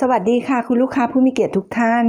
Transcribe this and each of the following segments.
สวัสดีค่ะ คุณลูกค้าผู้มีเกียรติทุกท่าน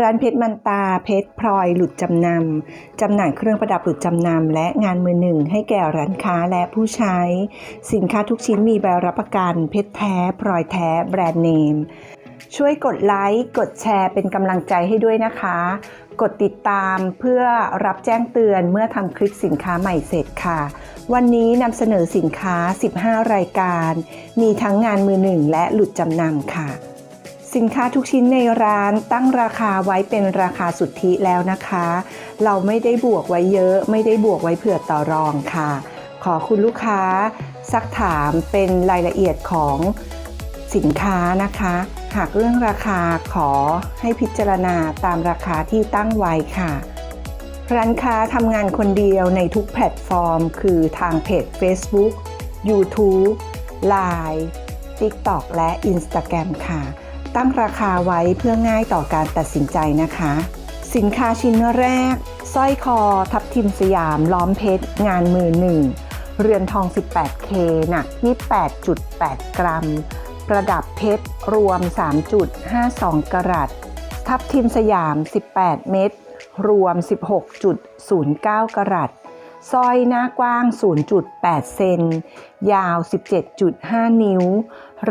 ร้านเพชรมันตาเพชรพลอยหลุดจำนำจำหน่ายเครื่องประดับหลุดจำนำและงานมือหนึ่งให้แก่ร้านค้าและผู้ใช้ สินค้าทุกชิ้นมีใบรับประกัน เพชรแท้พลอยแท้แบรนด์เนม ช่วยกดไลค์กดแชร์เป็นกำลังใจให้ด้วยนะคะ กดติดตามเพื่อรับแจ้งเตือนเมื่อทำคลิปสินค้าใหม่เสร็จค่ะ วันนี้นำเสนอสินค้า 15 รายการ มีทั้งงานมือหนึ่งและหลุดจำนำค่ะ สินค้าทุกชิ้นในร้านตั้งราคาไว้เป็นราคาสุทธิแล้วนะคะ เราไม่ได้บวกไว้เยอะ ไม่ได้บวกไว้เผื่อต่อรองค่ะ ขอคุณลูกค้า ซักถามเป็นรายละเอียดของสินค้านะคะ หากเรื่องราคาขอให้พิจารณาตามราคาที่ตั้งไว้ค่ะร้านค้าทำงานคนเดียวในทุกแพลตฟอร์ม คือทางเพจ Facebook YouTube Line TikTok และ Instagram ค่ะ ตั้งราคาไว้เพื่อง่ายต่อการตัดสินใจนะคะ สินค้าชิ้นแรกสร้อยคอ ทับทิมสยาม ล้อมเพชร งานมือหนึ่ง เรือนทอง 18K หนัก 28.8 กรัม ประดับเพชร รวม 3.52 กรัต ทับทิมสยาม 18 เม็ด รวม 16.09 กรัต สร้อยหน้ากว้าง 0.8 เซน ยาว 17.5 นิ้ว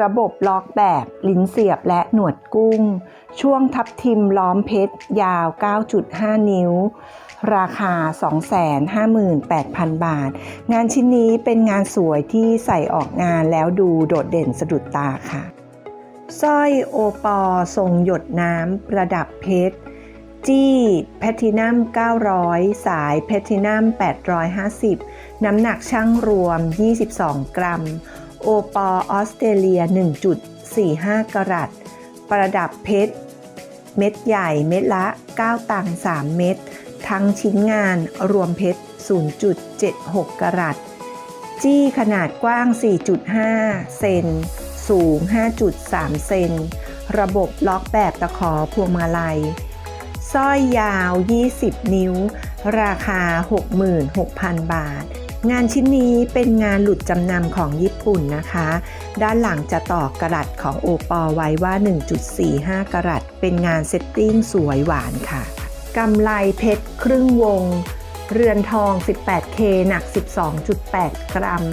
ระบบล็อกแบบลิ้นเสียบและหนวดกุ้ง ช่วงทับทิมล้อมเพชร ยาว 9.5 นิ้ว ราคา 258,000 บาท งานชิ้นนี้เป็นงานสวยที่ใส่ออกงานแล้วดูโดดเด่นสะดุดตาค่ะ สร้อยโอปอทรงหยดน้ำประดับเพชร จี้แพทินัม 900 สายแพทินัม 850 น้ำหนักช่างรวม 22 กรัม โอปอออสเตรเลีย 1.45 กรัต ประดับเพชร เม็ดใหญ่เม็ดละ 9 ตังค์3 เม็ด ทั้งชิ้นงานรวมเพชร 0.76 กรัต จี้ขนาดกว้าง 4.5 เซน สูง 5.3 เซน ระบบล็อกแบบตะขอพวงมาลัย สร้อยยาว 20 นิ้ว ราคา 66,000 บาท งานชิ้นนี้เป็นงานหลุดจำนำของญี่ปุ่นนะคะ ด้านหลังจะต่อกระดัตของโอปอไว้ว่า 1.45 กรัตเป็นงานเซตติ้งสวยหวานค่ะกำไลเพชรครึ่งวง เรือนทอง 18K หนัก 12.8 กรัม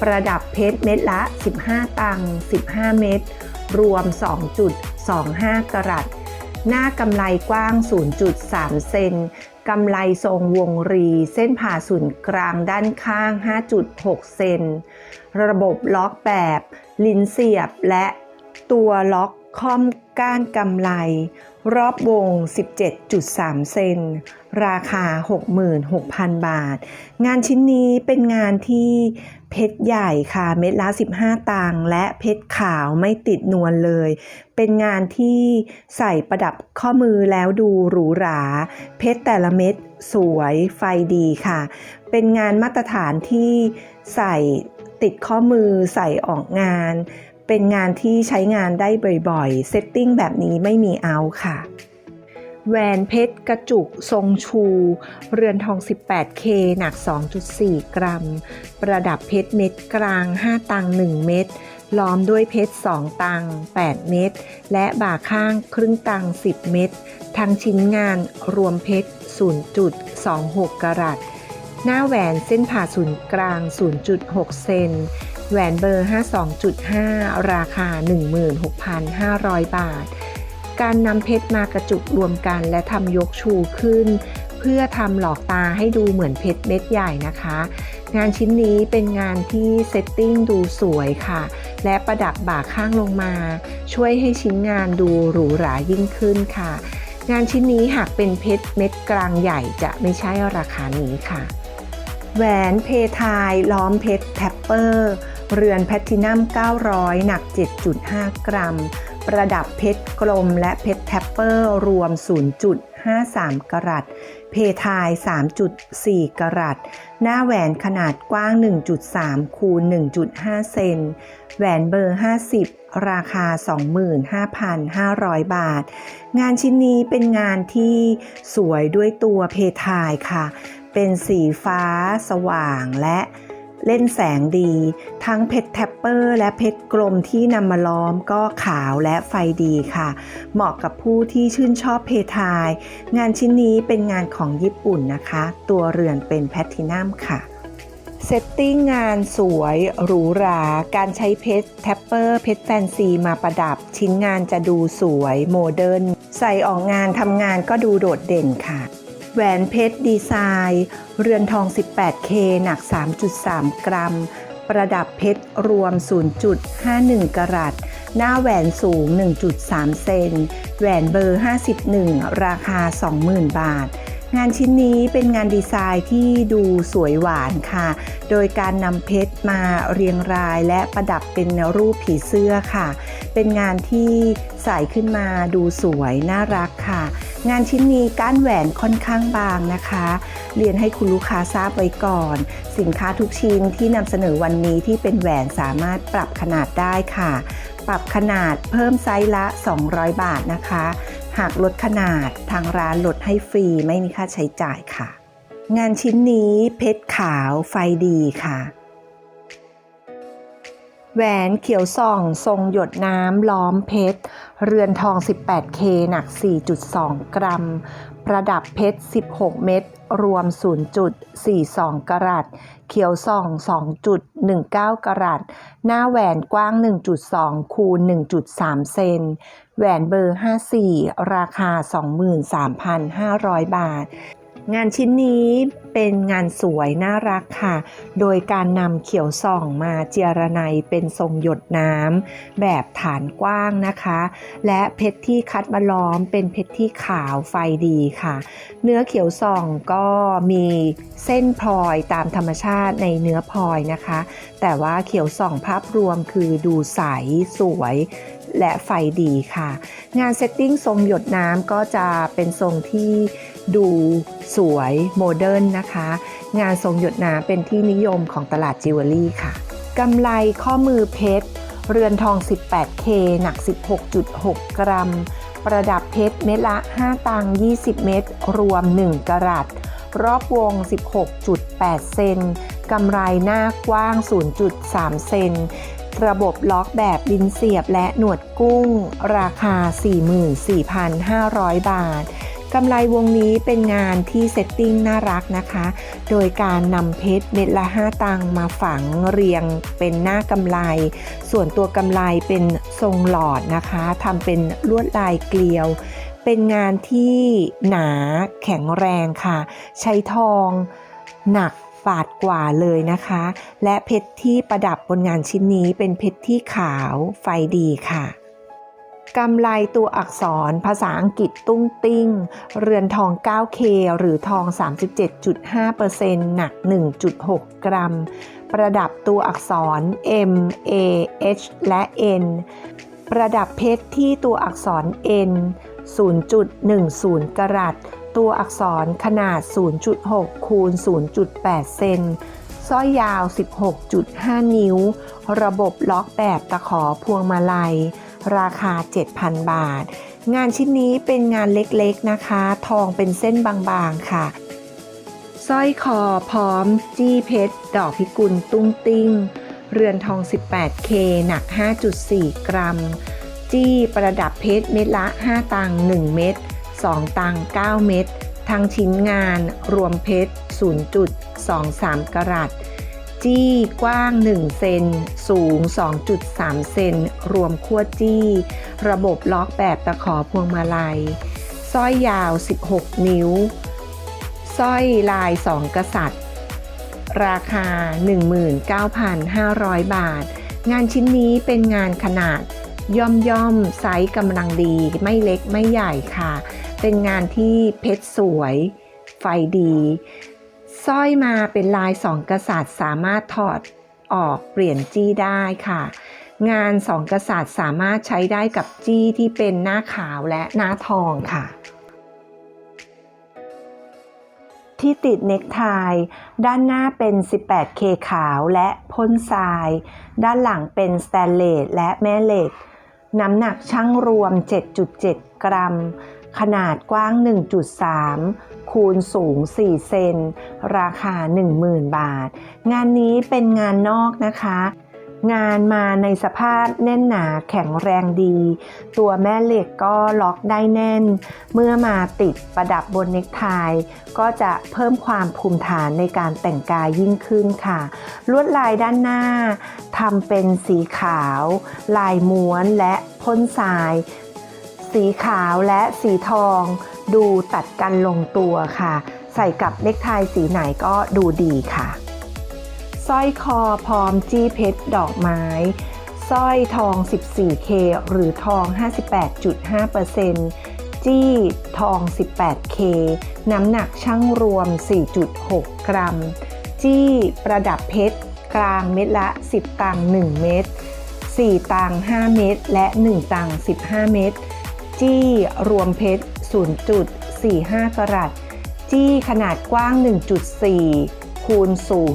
ประดับเพชรเม็ดละ 15 ตัง 15 เม็ด รวม 2.25 กรัต หน้ากำไลกว้าง 0.3 เซนกำไลทรงวงรี เส้นผ่าศูนย์กลางด้านข้าง 5.6 เซน ระบบล็อกแบบ ลิ้นเสียบและตัวล็อกค่อมก้านกำไล รอบวง 17.3 เซน ราคา 66,000 บาท งานชิ้นนี้เป็นงานที่เพชรใหญ่ค่ะ เม็ดละ 15 ตังค์และเพชรขาวไม่ติดนวลเลย เป็นงานที่ใส่ประดับข้อมือแล้วดูหรูหรา เพชรแต่ละเม็ดสวยไฟดีค่ะ เป็นงานมาตรฐานที่ใส่ติดข้อมือใส่ออกงาน เป็นงานที่ใช้งานได้บ่อยๆ เซตติ้งแบบนี้ไม่มีเอาค่ะ แหวนเพชรกระจุกทรงชู เรือนทอง 18K หนัก 2.4 กรัม ประดับเพชรเม็ดกลาง 5 ตัง 1 เม็ดล้อมด้วยเพชร 2 ตัง 8 เม็ดและบ่าข้างครึ่งตัง 10 เม็ดทั้งชิ้นงานรวมเพชร 0.26 กรัตหน้าแหวนเส้นผ่าศูนย์กลาง 0.6 เซน แหวนเบอร์ 52.5 ราคา 16,500 บาท การนำเพชรมากระจุกรวมกัน และทำยกชูขึ้น เพื่อทำหลอกตาให้ดูเหมือนเพชรเม็ดใหญ่นะคะ งานชิ้นนี้เป็นงานที่เซตติ้งดูสวยค่ะ และประดับบ่าข้างลงมา ช่วยให้ชิ้นงานดูหรูหรายิ่งขึ้นค่ะ งานชิ้นนี้หากเป็นเพชรเม็ดกลางใหญ่จะไม่ใช่ราคานี้ค่ะ แหวนเพทายล้อมเพชรแทปเปอร์ เรือนแพลตินัม 900 หนัก 7.5 กรัม ประดับเพชรกลมและเพชรแทปเปอร์ รวม 0.53 กรัต เพทาย 3.4 กรัต หน้าแหวนขนาดกว้าง 1.3 คูณ 1.5 เซน แหวนเบอร์ 50 ราคา 25,500 บาท งานชิ้นนี้เป็นงานที่สวยด้วยตัวเพทายค่ะ เป็นสีฟ้าสว่างและ เล่นแสงดี ทั้งเพชรแทปเปอร์ และเพชรกลมที่นำมาล้อมก็ขาวและไฟดีค่ะ เหมาะกับผู้ที่ชื่นชอบเพทาย งานชิ้นนี้เป็นงานของญี่ปุ่นนะคะ ตัวเรือนเป็นแพลตตินัมค่ะเซตติ้งงานสวยหรูหรา การใช้เพชรแทปเปอร์เพชรแฟนซีมาประดับ ชิ้นงานจะดูสวยโมเดิร์นใส่ออกงานทำงานก็ดูโดดเด่นค่ะ แหวนเพชรดีไซน์ เรือนทอง 18K หนัก 3.3 กรัม ประดับเพชรรวม 0.51 กรัต หน้าแหวนสูง 1.3 เซน แหวนเบอร์ 51 ราคา 20,000 บาท งานชิ้นนี้เป็นงานดีไซน์ที่ดูสวยหวานค่ะ โดยการนำเพชรมาเรียงรายและประดับเป็นรูปผีเสื้อค่ะ เป็นงานที่ใส่ขึ้นมาดูสวยน่ารักค่ะ งานชิ้นนี้ก้านแหวนค่อนข้างบางนะคะ เรียนให้คุณลูกค้าทราบไว้ก่อน สินค้าทุกชิ้นที่นำเสนอวันนี้ที่เป็นแหวนสามารถปรับขนาดได้ค่ะ ปรับขนาดเพิ่มไซส์ละ 200 บาทนะคะ หากลดขนาดทางร้านลดให้ฟรีไม่มีค่าใช้จ่ายค่ะ งานชิ้นนี้เพชรขาวไฟดีค่ะ แหวนเขียวส่อง ทรงหยดน้ำล้อมเพชร เรือนทอง 18K หนัก 4.2 กรัม ประดับเพชร 16 เม็ด รวม 0.42 กรัต เขียวส่อง 2.19 กรัต หน้าแหวนกว้าง 1.2 คูณ 1.3 เซน แหวนเบอร์ 54 ราคา 23,500 บาท งานชิ้นนี้เป็นงานสวยน่ารักค่ะ โดยการนำเขียวส่องมาเจียระไนเป็นทรงหยดน้ำแบบฐานกว้างนะคะ และเพชรที่คัดมาล้อมเป็นเพชรที่ขาวไฟดีค่ะ เนื้อเขียวส่องก็มีเส้นพลอยตามธรรมชาติในเนื้อพลอยนะคะ แต่ว่าเขียวส่องภาพรวมคือดูใสสวย และไฟดีค่ะ งานเซตติ้งทรงหยดน้ำก็จะเป็นทรงที่ดูสวยโมเดิร์นนะคะ งานทรงหยดน้ำเป็นที่นิยมของตลาดจิวเวลรี่ค่ะกำไลข้อมือเพชร เรือนทอง 18K หนัก 16.6 กรัม ประดับเพชรเม็ดละ 5 ตังค์20 เม็ดรวม 1 กรัตรอบวง 16.8 เซนกำไรหน้ากว้าง 0.3 เซน ระบบล็อกแบบลิ้นเสียบและหนวดกุ้ง ราคา 44,500 บาทกำไรวงนี้เป็นงานที่เซตติ้งน่ารักนะคะ โดยการนำเพชรเม็ดละ 5 ตังมาฝังเรียงเป็นหน้ากำไรส่วนตัวกำไรเป็นทรงหลอดนะคะทำเป็นลวดลายเกลียว เป็นงานที่หนาแข็งแรงค่ะ ใช้ทองหนัก บาทกว่าเลยนะคะ และเพชรที่ประดับบนงานชิ้นนี้เป็นเพชรที่ขาวไฟดีค่ะกำไลตัวอักษรภาษาอังกฤษตุ้งติ้ง เรือนทอง 9K หรือทอง 37.5%หนัก 1.6 กรัม ประดับตัวอักษร M A H และ N ประดับเพชรที่ตัวอักษร N 0.10 กรัต ตัวอักษรขนาด 0.6 คูณ 0.8 เซนสร้อยยาว 16.5 นิ้ว ระบบล็อกแบบตะขอพวงมาลัย ราคา 7,000 บาท งานชิ้นนี้เป็นงานเล็กๆนะคะ ทองเป็นเส้นบางๆค่ะ สร้อยคอพร้อม จี้เพชร ดอกพิกุลตุ้งติ้ง เรือนทอง 18K หนัก 5.4 กรัม จี้ประดับเพชรเม็ดละ 5 ตังค์1เม็ด 2 ตัง 9 เม็ดทั้งชิ้นงานรวมเพชร 0.23 กรัต จี้กว้าง 1 เซน สูง 2.3 เซน รวมขั้วจี้ ระบบล็อกแบบตะขอพวงมาลัย สร้อยยาว 16 นิ้ว สร้อยลาย 2 กษัตริย์ ราคา 19,500 บาท งานชิ้นนี้เป็นงานขนาดย่อมย่อมไซส์กำลังดีไม่เล็กไม่ใหญ่ค่ะ เป็นงานที่เพชรสวย ไฟดีสร้อยมาเป็นลายสองกษัตริย์ สามารถถอดออกเปลี่ยนจี้ได้ค่ะ งานสองกษัตริย์สามารถใช้ได้กับจี้ที่เป็นหน้าขาวและหน้าทองค่ะ ที่ติดเน็กไทด้านหน้าเป็น 18K ขาวและพ่นทราย ด้านหลังเป็นสแตนเลสและแม่เหล็กน้ำหนักช่างรวม 7.7 กรัม ขนาดกว้าง 1.3 คูณสูง 4 เซน ราคา 10,000 บาท งานนี้เป็นงานนอกนะคะ งานมาในสภาพแน่นหนาแข็งแรงดี ตัวแม่เหล็กก็ล็อกได้แน่น เมื่อมาติดประดับบนเน็กไทก็จะเพิ่มความภูมิฐานในการแต่งกายยิ่งขึ้นค่ะ ลวดลายด้านหน้าทำเป็นสีขาว ลายม้วนและพ่นทราย สีขาวและสีทอง ดูตัดกันลงตัวค่ะ ใส่กับเน็กไทสีไหนก็ดูดีค่ะสร้อยคอพร้อมจี้เพชรดอกไม้สร้อยทอง 14K หรือทอง 58.5%จี้ทอง 18K น้ำหนักช่างรวม 4.6 กรัม จี้ประดับเพชรกลางเม็ดละ 10 ตังค์1เม็ด4 ตังค์5เม็ดและ 1 ตังค์15 เม็ด จี้รวมเพชร 0.45 กรัต จี้ขนาดกว้าง 1.4 คูณสูง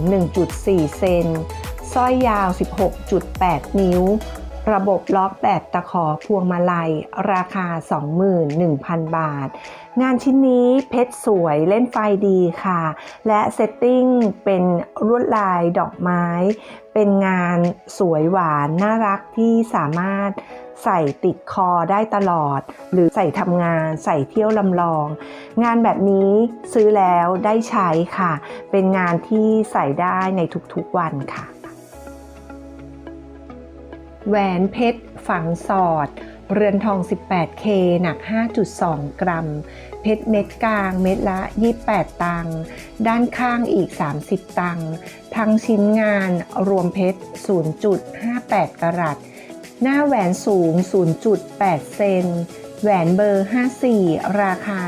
1.4 เซนสร้อยยาว 16.8 นิ้ว ระบบล็อกแบบตะขอพวงมาลัย ราคา 21,000 บาท งานชิ้นนี้เพชรสวยเล่นไฟดีค่ะ และเซตติ้งเป็นลวดลายดอกไม้ เป็นงานสวยหวานน่ารักที่สามารถ ใส่ติดคอได้ตลอด หรือใส่ทำงานใส่เที่ยวลำลอง งานแบบนี้ซื้อแล้วได้ใช้ค่ะ เป็นงานที่ใส่ได้ในทุกๆวันค่ะ แหวนเพชรฝังสอด เรือนทอง 18K หนัก 5.2 กรัม เพชรเม็ดกลางเม็ดละ 28 ตังค์ด้านข้างอีก 30 ตังค์ทั้งชิ้นงานรวมเพชร 0.58 กรัต หน้าแหวนสูง 0.8 เซน แหวนเบอร์ 54 ราคา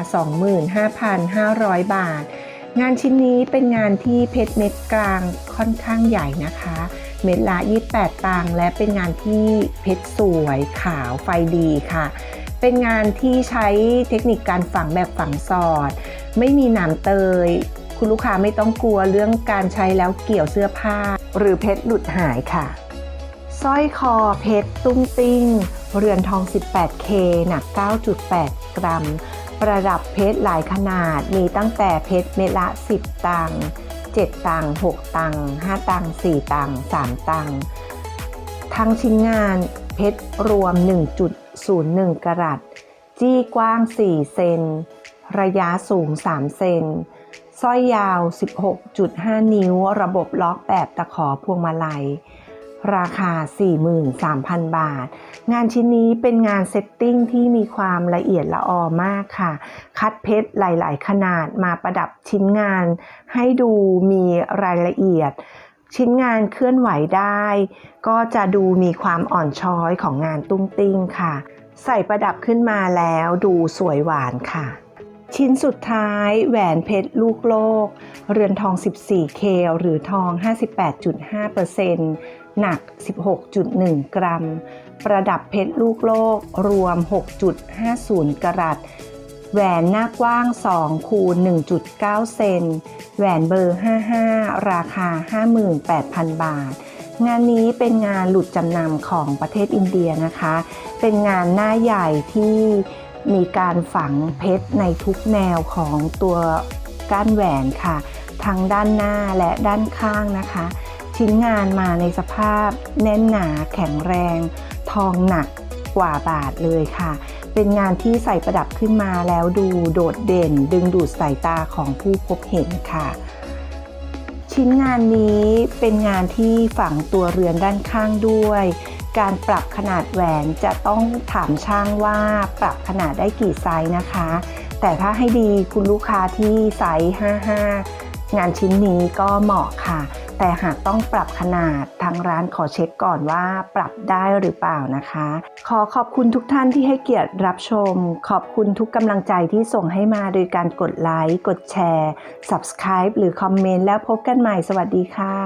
25,500 บาท งานชิ้นนี้เป็นงานที่เพชรเม็ดกลางค่อนข้างใหญ่นะคะ เม็ดละ 28 ตังและเป็นงานที่เพชรสวยขาวไฟดีค่ะ เป็นงานที่ใช้เทคนิคการฝังแบบฝังสอด ไม่มีหนามเตย คุณลูกค้าไม่ต้องกลัวเรื่องการใช้แล้วเกี่ยวเสื้อผ้า หรือเพชรหลุดหายค่ะ สร้อยคอเพชรตุ้งติ้ง เรือนทอง 18K หนัก 9.8 กรัม ประดับเพชรหลายขนาด มีตั้งแต่เพชรเม็ดละ 10 ตัง 7 ตัง 6 ตัง 5 ตัง 4 ตัง 3 ตัง ทั้งชิ้นงานเพชรรวม 1.01 กรัต จี้กว้าง 4 เซน ระยะสูง 3 เซนสร้อยยาว 16.5 นิ้ว ระบบล็อกแบบตะขอพวงมาลัย ราคา 43,000 บาท งานชิ้นนี้เป็นงานเซตติ้งที่มีความละเอียดละออมากค่ะ คัดเพชรหลาย ๆ ขนาดมาประดับชิ้นงาน ให้ดูมีรายละเอียด ชิ้นงานเคลื่อนไหวได้ ก็จะดูมีความอ่อนช้อยของงานตุ้งติ้งค่ะ ใส่ประดับขึ้นมาแล้วดูสวยหวานค่ะชิ้นสุดท้ายแหวนเพชรลูกโลก เรือนทอง 14K หรือทอง 58.5% หนัก 16.1 กรัม ประดับเพชรลูกโลกรวม 6.50 กรัตแหวนหน้ากว้าง 2 คูณ 1.9 เซน แหวนเบอร์ 55 ราคา 58,000 บาท งานนี้เป็นงานหลุดจำนำของประเทศอินเดียนะคะ เป็นงานหน้าใหญ่ที่มีการฝังเพชรในทุกแนวของตัวก้านแหวนค่ะ ทั้งด้านหน้าและด้านข้างนะคะ ชิ้นงานมาในสภาพแน่นหนาแข็งแรง ทองหนักกว่าบาทเลยค่ะ เป็นงานที่ใส่ประดับขึ้นมาแล้วดูโดดเด่น ดึงดูดสายตาของผู้พบเห็นค่ะ ชิ้นงานนี้เป็นงานที่ฝังตัวเรือนด้านข้างด้วย การปรับขนาดแหวนจะต้องถามช่างว่าปรับขนาดได้กี่ไซส์นะคะ แต่ถ้าให้ดีคุณลูกค้าที่ไซส์ 55 งานชิ้นนี้ก็เหมาะค่ะ แต่หากต้องปรับขนาดทางร้านขอเช็คก่อนว่าปรับได้หรือเปล่านะคะ ขอขอบคุณทุกท่านที่ให้เกียรติรับชม ขอบคุณทุกกำลังใจที่ส่งให้มาโดยการกดไลค์ กดแชร์ Subscribe หรือคอมเมนต์แล้วพบกันใหม่สวัสดีค่ะ